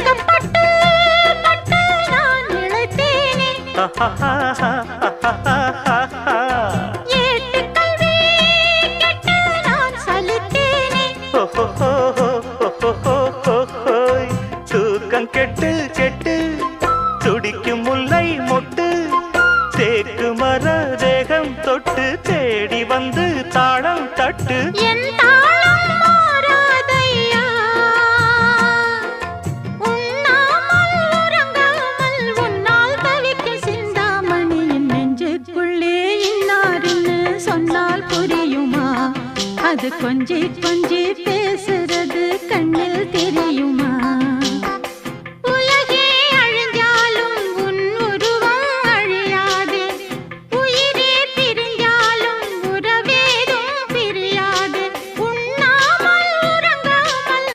ஏக்கப்பட்டு பட்டு நான் இழைத்தேனே ஏட்டு கல்வி கெட்டு நான் சலித்தேனே. தூக்கம் கெட்டு கெட்டு துடிக்கும் முல்லை மொட்டு தேக்கு மர தேகம் தொட்டு தேடி வந்து தாளம் தட்டு. என் அது கொஞ்சி கொஞ்சி பேசுறது கண்ணில் தெரிய